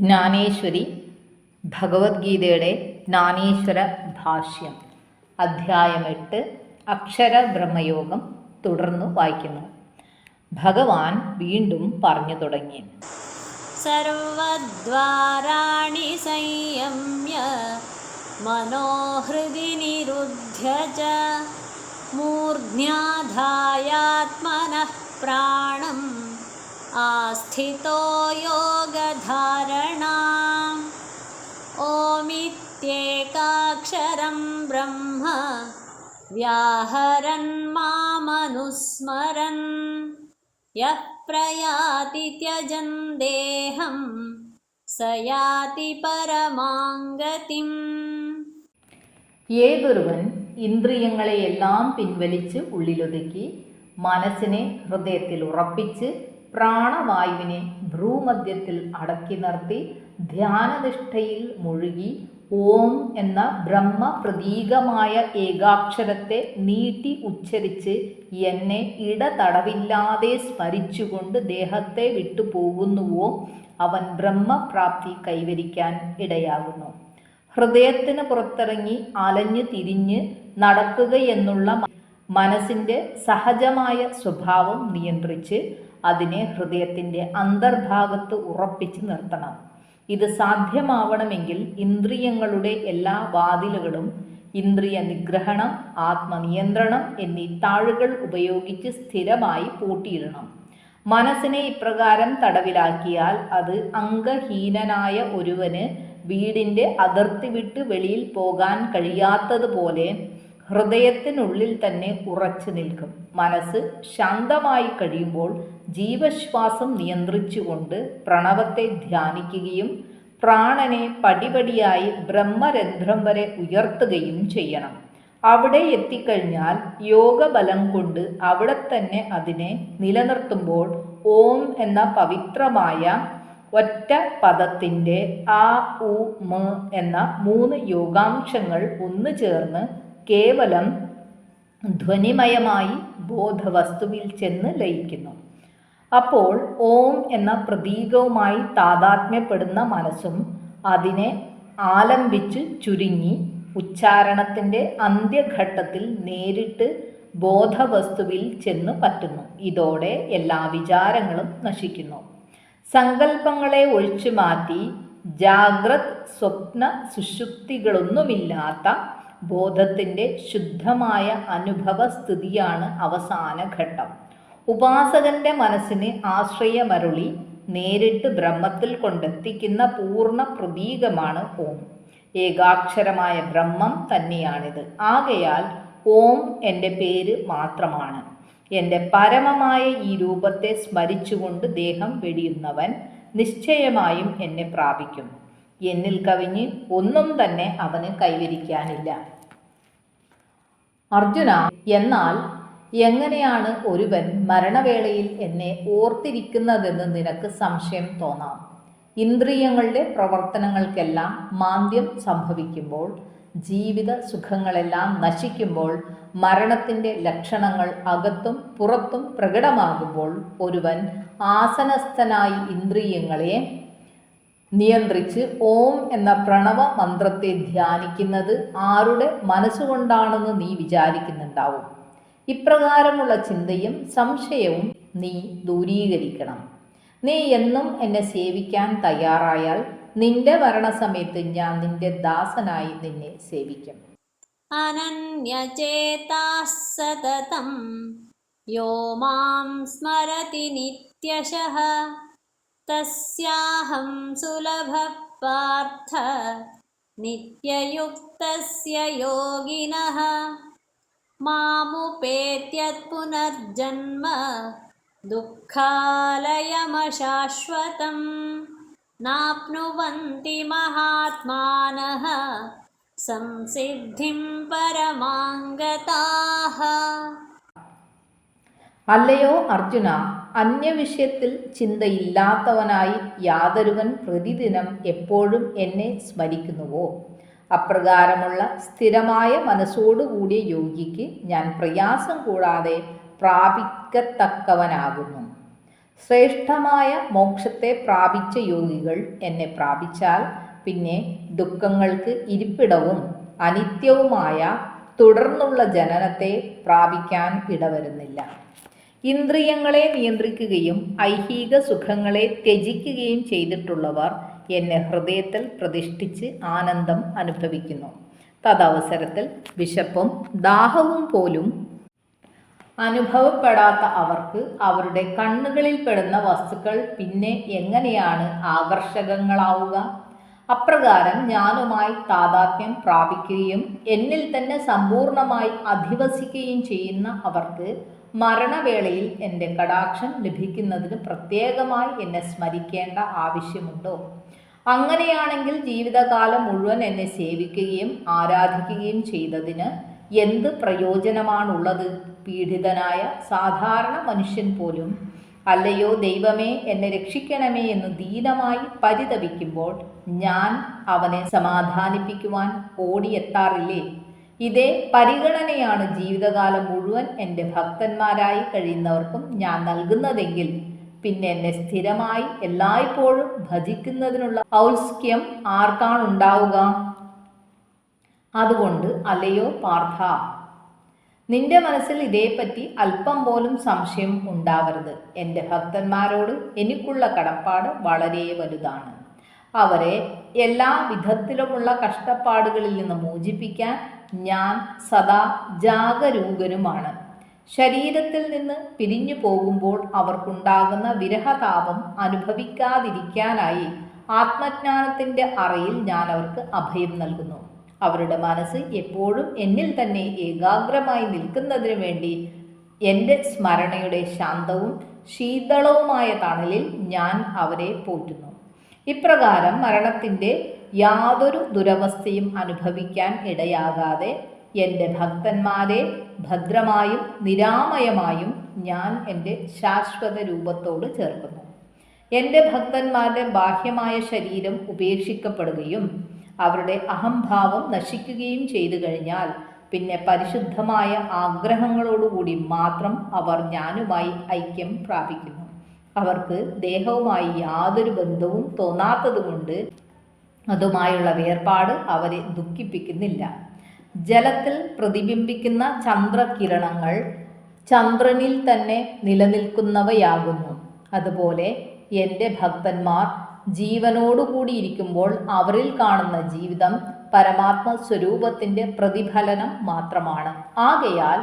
ജ്ഞാനേശ്വരി ഭഗവത്ഗീതയുടെ ജ്ഞാനേശ്വര ഭാഷ്യം അധ്യായം എട്ട് അക്ഷര ബ്രഹ്മയോഗം തുടർന്ന് വായിക്കുന്നു. ഭഗവാൻ വീണ്ടും പറഞ്ഞു തുടങ്ങി. സർവദ്വാരാണി സംയമ്യ മനോഹൃതി നിരുദ്ധ്യ മൂർധ്യാധായാത്മന പ്രാണം. आस्थितो योगधारणाम् ओमित्येकाक्षरं ब्रह्म व्याहरन् मामनुस्मरन् यः प्रयाति त्यजन् देहं स याति परमां गतिम् ഏതൊരുവൻ ഇന്ദ്രിയങ്ങളെയെല്ലാം പിൻവലിച്ച് ഉള്ളിലൊതുക്കി മനസ്സിനെ ഹൃദയത്തിൽ ഉറപ്പിച്ച് പ്രാണവായുവിനെ ഭ്രൂമധ്യത്തിൽ അടക്കി നിർത്തി ധ്യാനനിഷ്ഠയിൽ മുഴുകി ഓം എന്ന ബ്രഹ്മ പ്രതീകമായ ഏകാക്ഷരത്തെ നീട്ടി ഉച്ചരിച്ച് എന്നെ ഇടതടവില്ലാതെ സ്മരിച്ചുകൊണ്ട് ദേഹത്തെ വിട്ടു പോകുന്നുവോ അവൻ ബ്രഹ്മപ്രാപ്തി കൈവരിക്കാൻ ഇടയാകുന്നു. ഹൃദയത്തിന് പുറത്തിറങ്ങി അലഞ്ഞു തിരിഞ്ഞ് നടക്കുകയെന്നുള്ള മനസ്സിന്റെ സഹജമായ സ്വഭാവം നിയന്ത്രിച്ച് അതിനെ ഹൃദയത്തിന്റെ അന്തർഭാഗത്ത് ഉറപ്പിച്ച് നിർത്തണം. ഇത് സാധ്യമാവണമെങ്കിൽ ഇന്ദ്രിയങ്ങളുടെ എല്ലാ വാതിലുകളും ഇന്ദ്രിയ നിഗ്രഹണം ആത്മനിയന്ത്രണം എന്നീ താഴുകൾ ഉപയോഗിച്ച് സ്ഥിരമായി പൂട്ടിയിടണം. മനസ്സിനെ ഇപ്രകാരം തടവിലാക്കിയാൽ അത് അംഗഹീനനായ ഒരുവന് വീടിന്റെ അതിർത്തി വിട്ട് വെളിയിൽ പോകാൻ കഴിയാത്തതുപോലെ ഹൃദയത്തിനുള്ളിൽ തന്നെ ഉറച്ചു നിൽക്കും. മനസ്സ് ശാന്തമായി കഴിയുമ്പോൾ ജീവശ്വാസം നിയന്ത്രിച്ചുകൊണ്ട് പ്രണവത്തെ ധ്യാനിക്കുകയും പ്രാണനെ പടിപടിയായി ബ്രഹ്മരന്ധ്രം വരെ ഉയർത്തുകയും ചെയ്യണം. അവിടെ എത്തിക്കഴിഞ്ഞാൽ യോഗബലം കൊണ്ട് അവിടെ തന്നെ അതിനെ നിലനിർത്തുമ്പോൾ ഓം എന്ന പവിത്രമായ ഒറ്റ പദത്തിന്റെ ആ ഉ മ എന്ന മൂന്ന് യോഗാംശങ്ങൾ ഒന്നു ചേർന്ന് കേവലം ധ്വനിമയമായി ബോധവസ്തുവിൽ ചെന്ന് ലയിക്കുന്നു. അപ്പോൾ ഓം എന്ന പ്രതീകവുമായി താതാത്മ്യപ്പെടുന്ന മനസ്സും അതിനെ ആലംബിച്ച് ചുരുങ്ങി ഉച്ചാരണത്തിന്റെ അന്ത്യഘട്ടത്തിൽ നേരിട്ട് ബോധവസ്തുവിൽ ചെന്ന് പറ്റുന്നു. ഇതോടെ എല്ലാ വിചാരങ്ങളും നശിക്കുന്നു. സങ്കല്പങ്ങളെ ഒഴിച്ചു മാറ്റി ജാഗ്രത് സ്വപ്ന സുഷുപ്തികളൊന്നുമില്ലാത്ത ബോധത്തിന്റെ ശുദ്ധമായ അനുഭവസ്ഥിതിയാണ് അവസാന ഘട്ടം. ഉപാസകന്റെ മനസ്സിന് ആശ്രയമരുളി നേരിട്ട് ബ്രഹ്മത്തിൽ കൊണ്ടെത്തിക്കുന്ന പൂർണ പ്രതീകമാണ് ഓം. ഏകാക്ഷരമായ ബ്രഹ്മം തന്നെയാണിത്. ആകയാൽ ഓം എന്റെ പേര് മാത്രമാണ്. എന്റെ പരമമായ ഈ രൂപത്തെ സ്മരിച്ചുകൊണ്ട് ദേഹം വെടിയുന്നവൻ നിശ്ചയമായും എന്നെ പ്രാപിക്കും. എന്നിൽ കവിഞ്ഞ് ഒന്നും തന്നെ അവന് കൈവരിക്കാനില്ല. അർജുന എന്നാൽ എങ്ങനെയാണ് ഒരുവൻ മരണവേളയിൽ എന്നെ ഓർത്തിരിക്കുന്നതെന്ന് നിനക്ക് സംശയം തോന്നാം. ഇന്ദ്രിയങ്ങളുടെ പ്രവർത്തനങ്ങൾക്കെല്ലാം മാന്ദ്യം സംഭവിക്കുമ്പോൾ ജീവിത സുഖങ്ങളെല്ലാം നശിക്കുമ്പോൾ മരണത്തിന്റെ ലക്ഷണങ്ങൾ അകത്തും പുറത്തും പ്രകടമാകുമ്പോൾ ഒരുവൻ ആസനസ്ഥനായി ഇന്ദ്രിയങ്ങളെ നിയന്ത്രിച്ച് ഓം എന്ന പ്രണവ മന്ത്രത്തെ ധ്യാനിക്കുന്നത് ആരുടെ മനസ്സുകൊണ്ടാണെന്ന് നീ വിചാരിക്കുന്നുണ്ടാവും. ഇപ്രകാരമുള്ള ചിന്തയും സംശയവും നീ ദൂരീകരിക്കണം. നീ എന്നും എന്നെ സേവിക്കാൻ തയ്യാറായാൽ നിന്റെ ഭരണസമയത്ത് ഞാൻ നിന്റെ ദാസനായി നിന്നെ സേവിക്കും. അനന്യചേതം യോ മാം സ്മരതി നിത്യശ तस्याहं सुलभः पार्थ। नित्ययुक्तस्य योगिनः। मामुपेत्यत्पुनर्जन्म दुःखालयमशाश्वतं नाप्नुवन्ति महात्मानः। संसिद्धिं परमाङ्गताः। അല്ലയോ അർജുന അന്യവിഷയത്തിൽ ചിന്തയില്ലാത്തവനായി യാതൊരുവൻ പ്രതിദിനം എപ്പോഴും എന്നെ സ്മരിക്കുന്നുവോ? അപ്രകാരമുള്ള സ്ഥിരമായ മനസ്സോടുകൂടിയ യോഗിക്ക് ഞാൻ പ്രയാസം കൂടാതെ പ്രാപിക്കത്തക്കവനാകുന്നു. ശ്രേഷ്ഠമായ മോക്ഷത്തെ പ്രാപിച്ച യോഗികൾ എന്നെ പ്രാപിച്ചാൽ പിന്നെ ദുഃഖങ്ങൾക്ക് ഇരിപ്പിടവും അനിത്യവുമായ തുടർന്നുള്ള ജനനത്തെ പ്രാപിക്കാൻ ഇടവരുന്നില്ല. ഇന്ദ്രിയങ്ങളെ നിയന്ത്രിക്കുകയും ഐഹിക സുഖങ്ങളെ ത്യജിക്കുകയും ചെയ്തിട്ടുള്ളവർ എന്നെ ഹൃദയത്തിൽ പ്രതിഷ്ഠിച്ച് ആനന്ദം അനുഭവിക്കുന്നു. തദവസരത്തിൽ വിശപ്പും ദാഹവും പോലും അനുഭവപ്പെടാത്ത അവർക്ക് അവരുടെ കണ്ണുകളിൽ പെടുന്ന വസ്തുക്കൾ പിന്നെ എങ്ങനെയാണ് ആകർഷകങ്ങളാവുക? അപ്രകാരം ഞാനുമായി താതാത്മ്യം പ്രാപിക്കുകയും എന്നിൽ തന്നെ സമ്പൂർണമായി അധിവസിക്കുകയും ചെയ്യുന്ന അവർക്ക് മരണവേളയിൽ എന്റെ കടാക്ഷം ലഭിക്കുന്നതിന് പ്രത്യേകമായി എന്നെ സ്മരിക്കേണ്ട ആവശ്യമുണ്ടോ? അങ്ങനെയാണെങ്കിൽ ജീവിതകാലം മുഴുവൻ എന്നെ സേവിക്കുകയും ആരാധിക്കുകയും ചെയ്തതിന് എന്ത് പ്രയോജനമാണുള്ളത്? പീഡിതനായ സാധാരണ മനുഷ്യൻ പോലും അല്ലയോ ദൈവമേ എന്നെ രക്ഷിക്കണമേ എന്ന് ദീനമായി പരിതപിക്കുമ്പോൾ ഞാൻ അവനെ സമാധാനിപ്പിക്കുവാൻ ഓടിയെത്താറില്ലേ? ഇതേ പരിഗണനയാണ് ജീവിതകാലം മുഴുവൻ എന്റെ ഭക്തന്മാരായി കഴിയുന്നവർക്കും ഞാൻ നൽകുന്നതെങ്കിൽ പിന്നെ എന്നെ സ്ഥിരമായി എല്ലായ്പ്പോഴും ഭജിക്കുന്നതിനുള്ള ഔത്സ്ക്യം ആർക്കാണുണ്ടാവുക? അതുകൊണ്ട് അലയോ പാർത്ഥ നിന്റെ മനസ്സിൽ ഇതേപ്പറ്റി അല്പം പോലും സംശയം ഉണ്ടാവരുത്. എന്റെ ഭക്തന്മാരോട് എനിക്കുള്ള കടപ്പാട് വളരെ വലുതാണ്. അവരെ എല്ലാ വിധത്തിലുമുള്ള കഷ്ടപ്പാടുകളിൽ നിന്ന് മോചിപ്പിക്കാൻ ഞാൻ സദാ ജാഗരൂകനുമാണ്. ശരീരത്തിൽ നിന്ന് പിരിഞ്ഞു പോകുമ്പോൾ അവർക്കുണ്ടാകുന്ന വിരഹതാപം അനുഭവിക്കാതിരിക്കാനായി ആത്മജ്ഞാനത്തിന്റെ അറയിൽ ഞാൻ അവർക്ക് അഭയം നൽകുന്നു. അവരുടെ മനസ്സ് എപ്പോഴും എന്നിൽ തന്നെ ഏകാഗ്രമായി നിൽക്കുന്നതിന് വേണ്ടി എന്റെ സ്മരണയുടെ ശാന്തവും ശീതളവുമായ തണലിൽ ഞാൻ അവരെ പോറ്റുന്നു. ഇപ്രകാരം മരണത്തിന്റെ യാതൊരു ദുരവസ്ഥയും അനുഭവിക്കാൻ ഇടയാകാതെ എന്റെ ഭക്തന്മാരെ ഭദ്രമായും നിരാമയമായും ഞാൻ എന്റെ ശാശ്വത രൂപത്തോട് ചേർക്കുന്നു. എന്റെ ഭക്തന്മാരുടെ ബാഹ്യമായ ശരീരം ഉപേക്ഷിക്കപ്പെടുകയും അവരുടെ അഹംഭാവം നശിക്കുകയും ചെയ്തു കഴിഞ്ഞാൽ പിന്നെ പരിശുദ്ധമായ ആഗ്രഹങ്ങളോടുകൂടി മാത്രം അവർ ഞാനുമായി ഐക്യം പ്രാപിക്കുന്നു. അവർക്ക് ദേഹവുമായി യാതൊരു ബന്ധവും തോന്നാത്തതുകൊണ്ട് അതുമായുള്ള വേർപാട് അവരെ ദുഃഖിപ്പിക്കുന്നില്ല. ജലത്തിൽ പ്രതിബിംബിക്കുന്ന ചന്ദ്രകിരണങ്ങൾ ചന്ദ്രനിൽ തന്നെ നിലനിൽക്കുന്നവയാകുന്നു. അതുപോലെ എന്റെ ഭക്തന്മാർ ജീവനോടുകൂടിയിരിക്കുമ്പോൾ അവരിൽ കാണുന്ന ജീവിതം പരമാത്മ സ്വരൂപത്തിന്റെ പ്രതിഫലനം മാത്രമാണ്. ആകയാൽ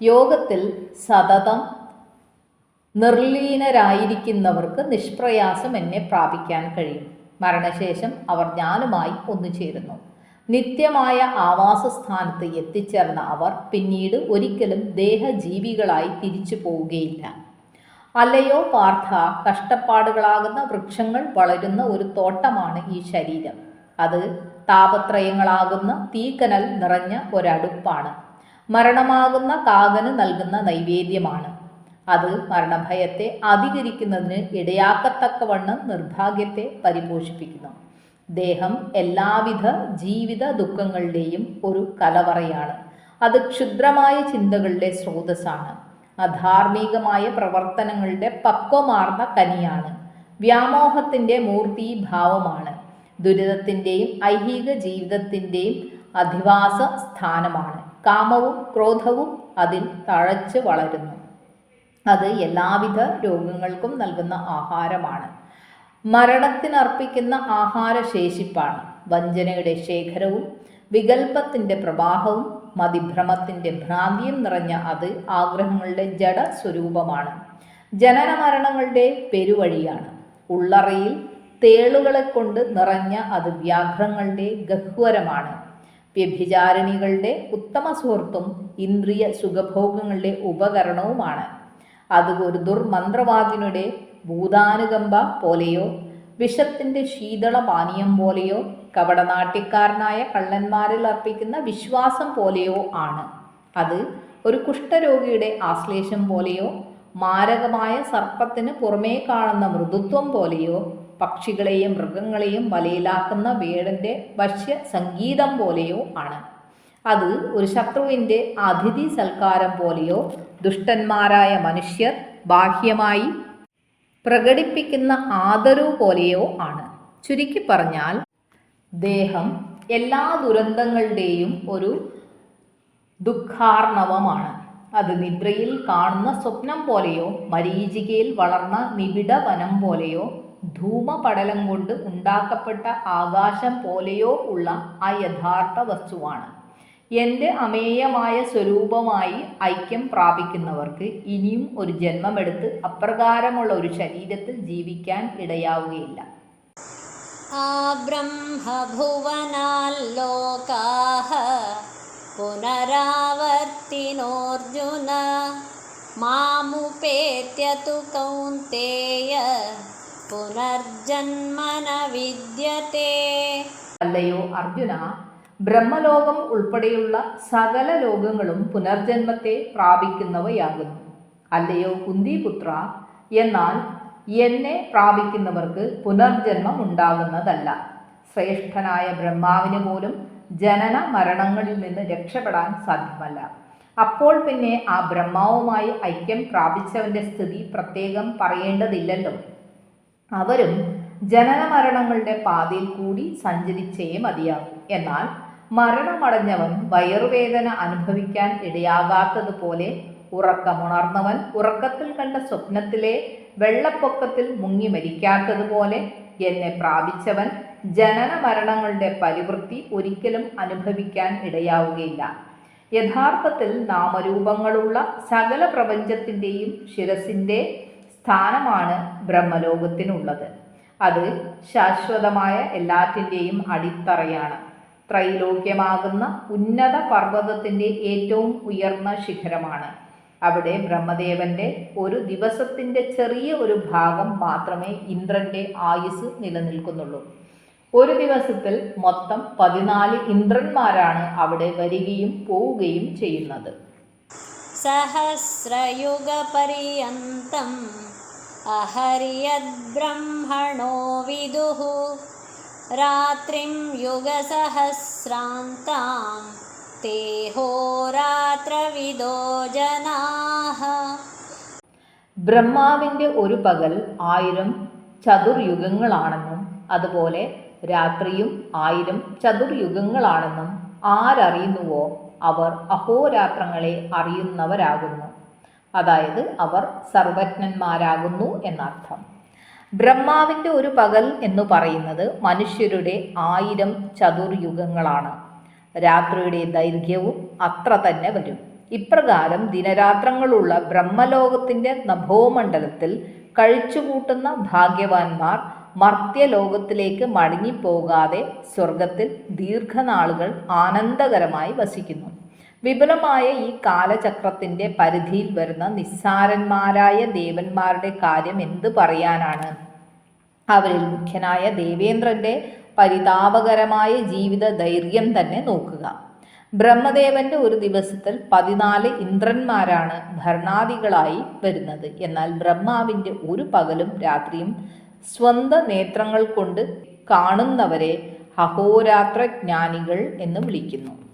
യോഗത്തിൽ സതതം നിർലീനരായിരിക്കുന്നവർക്ക് നിഷ്പ്രയാസം എന്നെ പ്രാപിക്കാൻ കഴിയും. മരണശേഷം അവർ ഞാനുമായി ഒന്നുചേരുന്നു നിത്യമായ ആവാസസ്ഥാനത്ത് എത്തിച്ചേർന്ന അവർ പിന്നീട് ഒരിക്കലും ദേഹജീവികളായി തിരിച്ചു പോവുകയില്ല. അല്ലയോ പാർത്ഥ കഷ്ടപ്പാടുകളാകുന്ന വൃക്ഷങ്ങൾ വളരുന്ന ഒരു തോട്ടമാണ് ഈ ശരീരം. അത് താപത്രയങ്ങളാകുന്ന തീക്കനൽ നിറഞ്ഞ ഒരടുപ്പാണ്. മരണമാകുന്ന കാകന് നൽകുന്ന നൈവേദ്യമാണ്. അത് മരണഭയത്തെ അധികരിക്കുന്നതിന് ഇടയാക്കത്തക്കവണ്ണം നിർഭാഗ്യത്തെ പരിപോഷിപ്പിക്കുന്നു. ദേഹം എല്ലാവിധ ജീവിത ദുഃഖങ്ങളുടെയും ഒരു കലവറയാണ്. അത് ക്ഷുദ്രമായ ചിന്തകളുടെ സ്രോതസ്സാണ്. അധാർമികമായ പ്രവർത്തനങ്ങളുടെ പക്വമാർന്ന കനിയാണ്. വ്യാമോഹത്തിന്റെ മൂർത്തീഭാവമാണ്. ദുരിതത്തിന്റെയും ഐഹിക ജീവിതത്തിന്റെയും അധിവാസ സ്ഥാനമാണ്. കാമവും ക്രോധവും അതിൽ തഴച്ച് വളരുന്നു. അത് എല്ലാവിധ രോഗങ്ങൾക്കും നൽകുന്ന ആഹാരമാണ്. മരണത്തിനർപ്പിക്കുന്ന ആഹാരശേഷിപ്പാണ്. വഞ്ചനയുടെ ശേഖരവും വികൽപ്പത്തിന്റെ പ്രവാഹവും മതിഭ്രമത്തിന്റെ ഭ്രാന്തിയും നിറഞ്ഞ അത് ആഗ്രഹങ്ങളുടെ ജഡ സ്വരൂപമാണ് ജനന മരണങ്ങളുടെ പെരുവഴിയാണ്. ഉള്ളറയിൽ തേളുകളെ കൊണ്ട് നിറഞ്ഞ അത് വ്യാഘ്രങ്ങളുടെ ഗഹ്വരമാണ്. വ്യഭിചാരിണികളുടെ ഉത്തമ സുഹൃത്തും ഇന്ദ്രിയ സുഖഭോഗങ്ങളുടെ ഉപകരണവുമാണ്. അത് ഒരു ദുർമന്ത്രവാദിനുടെ ഭൂതാനുകമ്പ പോലെയോ വിഷത്തിന്റെ ശീതള പാനീയം പോലെയോ കവടനാട്യക്കാരനായ കള്ളന്മാരിൽ അർപ്പിക്കുന്ന വിശ്വാസം പോലെയോ ആണ്. അത് ഒരു കുഷ്ഠരോഗിയുടെ ആശ്ലേഷം പോലെയോ മാരകമായ സർപ്പത്തിന് പുറമേ കാണുന്ന മൃദുത്വം പോലെയോ പക്ഷികളെയും മൃഗങ്ങളെയും വലയിലാക്കുന്ന വേടന്റെ വശ്യ സംഗീതം പോലെയോ ആണ്. അത് ഒരു ശത്രുവിന്റെ അതിഥി സൽക്കാരം പോലെയോ ദുഷ്ടന്മാരായ മനുഷ്യർ ബാഹ്യമായി പ്രകടിപ്പിക്കുന്ന ആദരവ് പോലെയോ ആണ്. ചുരുക്കി പറഞ്ഞാൽ ദേഹം എല്ലാ ദുരന്തങ്ങളുടെയും ഒരു ദുഃഖാർണവമാണ്. അത് നിദ്രയിൽ കാണുന്ന സ്വപ്നം പോലെയോ മരീചികയിൽ വളർന്ന നിബിഡ വനം പോലെയോ ധൂമപടലം കൊണ്ട് ഉണ്ടാക്കപ്പെട്ട ആകാശം പോലെയോ ഉള്ള ആ യഥാർത്ഥ വസ്തുവാണ്. എന്റെ അമേയമായ സ്വരൂപമായി ഐക്യം പ്രാപിക്കുന്നവർക്ക് ഇനിയും ഒരു ജന്മമെടുത്ത് അപ്രകാരമുള്ള ഒരു ശരീരത്തിൽ ജീവിക്കാൻ ഇടയാവുകയില്ല. ആ ബ്രഹ്മഭുവനാല്ലോകാഹ പുനരാവർത്തിനോർജുന മാമുപേത്യതു കൗന്തേയ പുനർജന്മന വിദ്യത്തെ അല്ലയോ അർജുന ബ്രഹ്മലോകം ഉൾപ്പെടെയുള്ള സകല ലോകങ്ങളും പുനർജന്മത്തെ പ്രാപിക്കുന്നവയാകുന്നു. അല്ലയോ കുന്തിപുത്ര? എന്നാൽ എന്നെ പ്രാപിക്കുന്നവർക്ക് പുനർജന്മം ഉണ്ടാകുന്നതല്ല. ശ്രേഷ്ഠനായ ബ്രഹ്മാവിന് പോലും ജനന മരണങ്ങളിൽ നിന്ന് രക്ഷപ്പെടാൻ സാധ്യമല്ല. അപ്പോൾ പിന്നെ ആ ബ്രഹ്മാവുമായി ഐക്യം പ്രാപിച്ചവന്റെ സ്ഥിതി പ്രത്യേകം പറയേണ്ടതില്ലല്ലോ. അവരും ജനന മരണങ്ങളുടെ പാതയിൽ കൂടി സഞ്ചരിച്ചേ മതിയാകും. എന്നാൽ മരണമടഞ്ഞവൻ വയറുവേദന അനുഭവിക്കാൻ ഇടയാകാത്തതുപോലെ ഉറക്കമുണർന്നവൻ ഉറക്കത്തിൽ കണ്ട സ്വപ്നത്തിലെ വെള്ളപ്പൊക്കത്തിൽ മുങ്ങി മരിക്കാത്തതുപോലെ എന്നെ പ്രാപിച്ചവൻ ജനന മരണങ്ങളുടെ പരിവൃത്തി ഒരിക്കലും അനുഭവിക്കാൻ ഇടയാവുകയില്ല. യഥാർത്ഥത്തിൽ നാമരൂപങ്ങളുള്ള സകല പ്രപഞ്ചത്തിന്റെയും ശിരസിന്റെ സ്ഥാനമാണ് ബ്രഹ്മലോകത്തിനുള്ളത്. അത് ശാശ്വതമായ എല്ലാറ്റിന്റെയും അടിത്തറയാണ്. ത്രൈലോക്യമാകുന്ന ഉന്നത പർവതത്തിന്റെ ഏറ്റവും ഉയർന്ന ശിഖരമാണ്. അവിടെ ബ്രഹ്മദേവന്റെ ഒരു ദിവസത്തിന്റെ ചെറിയ ഒരു ഭാഗം മാത്രമേ ഇന്ദ്രന്റെ ആയുസ് നിലനിൽക്കുന്നുള്ളൂ. ഒരു ദിവസത്തിൽ മൊത്തം പതിനാല് ഇന്ദ്രന്മാരാണ് അവിടെ വരികയും പോവുകയും ചെയ്യുന്നത്. സഹസ്രയുഗപര്യന്തം അഹര്യദ്ബ്രഹ്മണോ വിദുഹു रात्रिं युगसहस्रान्तां ते होरात्रविदो जनाः ബ്രഹ്മാവിൻ്റെ ഒരു പകൽ ആയിരം ചതുർയുഗങ്ങളാണെന്നും അതുപോലെ രാത്രിയും ആയിരം ചതുർയുഗങ്ങളാണെന്നും ആരറിയുന്നുവോ അവർ അഹോരാത്രങ്ങളെ അറിയുന്നവരാകുന്നു അതായത് അവർ സർവജ്ഞന്മാരാകുന്നു എന്നർത്ഥം ബ്രഹ്മാവിന്റെ ഒരു പകൽ എന്ന് പറയുന്നത് മനുഷ്യരുടെ ആയിരം ചതുർയുഗങ്ങളാണ്. രാത്രിയുടെ ദൈർഘ്യവും അത്ര തന്നെ വരും. ഇപ്രകാരം ദിനരാത്രങ്ങളുള്ള ബ്രഹ്മലോകത്തിന്റെ നഭോമണ്ഡലത്തിൽ കഴിച്ചുകൂട്ടുന്ന ഭാഗ്യവാന്മാർ മർത്യലോകത്തിലേക്ക് മടങ്ങിപ്പോകാതെ സ്വർഗത്തിൽ ദീർഘനാളുകൾ ആനന്ദകരമായി വസിക്കുന്നു. വിപുലമായ ഈ കാലചക്രത്തിന്റെ പരിധിയിൽ വരുന്ന നിസ്സാരന്മാരായ ദേവന്മാരുടെ കാര്യം എന്ത് പറയാനാണ്? അവരിൽ മുഖ്യനായ ദേവേന്ദ്രന്റെ പരിതാപകരമായ ജീവിത ദൈർഘ്യം തന്നെ നോക്കുക. ബ്രഹ്മദേവന്റെ ഒരു ദിവസത്തിൽ പതിനാല് ഇന്ദ്രന്മാരാണ് ഭരണാദികളായി വരുന്നത്. എന്നാൽ ബ്രഹ്മാവിന്റെ ഒരു പകലും രാത്രിയും സ്വന്ത നേത്രങ്ങൾ കൊണ്ട് കാണുന്നവരെ അഹോരാത്ര ജ്ഞാനികൾ എന്ന് വിളിക്കുന്നു.